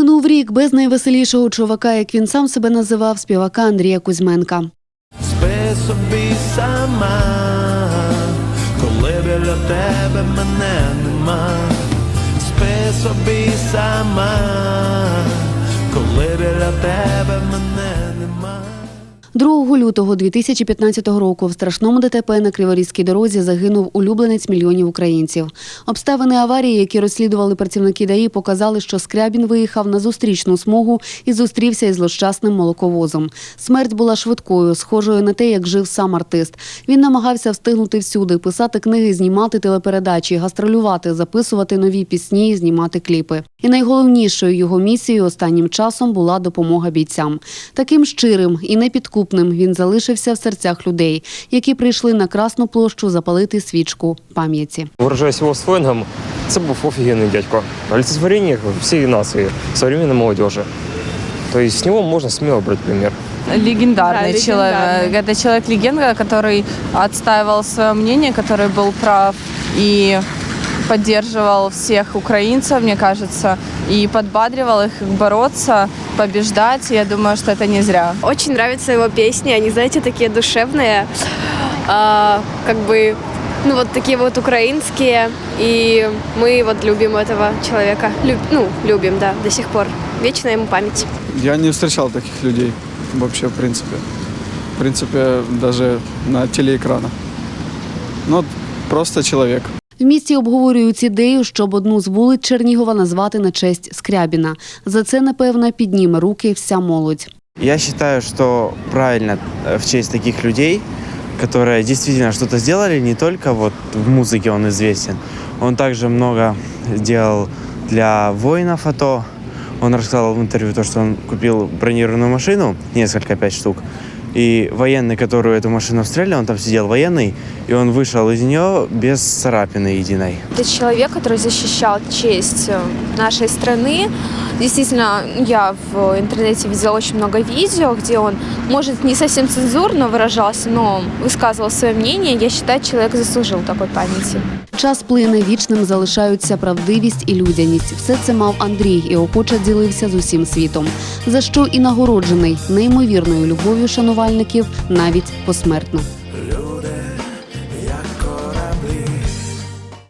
Минув рік без найвеселішого чувака, як він сам себе називав, співака Андрія Кузьменка. Спи собі сама, коли біля тебе мене нема. Спи собі сама, 2 лютого 2015 року в страшному ДТП на Криворізькій дорозі загинув улюбленець мільйонів українців. Обставини аварії, які розслідували працівники ДАІ, показали, що Скрябін виїхав на зустрічну смугу і зустрівся із злощасним молоковозом. Смерть була швидкою, схожою на те, як жив сам артист. Він намагався встигнути всюди, писати книги, знімати телепередачі, гастролювати, записувати нові пісні, знімати кліпи. І найголовнішою його місією останнім часом була допомога бійцям. Таким щирим і непідкупним він залишився в серцях людей, які прийшли на Красну площу запалити свічку пам'яті. Виражаюсь його сленгом, це був офігенний дядько. Олицетворение всієї нації, современной молодежи. То есть с него можно смело брать пример. Легендарный Да, человек. легендарный. Это человек-легенда, который отстаивал свое мнение, который был прав и Поддерживал всех украинцев, мне кажется, и подбадривал их бороться, побеждать. Я думаю, что это не зря. Очень нравятся его песни, они, знаете, такие душевные, а, как бы, ну вот такие вот украинские, и мы вот любим этого человека, Люб- ну, любим, да, до сих пор. Вечная ему память. Я не встречал таких людей вообще, в принципе. В принципе, даже на телеэкранах. Ну, просто человек. В місті обговорюють ідею, щоб одну з вулиць Чернігова назвати на честь Скрябіна. За це, напевно, підніме руки вся молодь. Я считаю, что правильно э, в честь таких людей, которые действительно что-то сделали, не только вот в музыке он известен, он также много делал для воинов АТО. Он рассказал в интервью то, что он купил бронированную машину, несколько, пять штук, и военный, который эту машину стрелял, он там сидел военный, и он вышел из нее без царапины единой. Это человек, который защищал честь э, нашей страны. Действительно, я в интернете видела очень много видео, где он, может, не совсем цензурно выражался, но высказывал свое мнение. Я считаю, человек заслужил такой памяти. Час плине вічним залишаються правдивість і людяність. Все це мав Андрій і охоче ділився з усім світом. За що і нагороджений неймовірною любов'ю шанувальників навіть посмертно.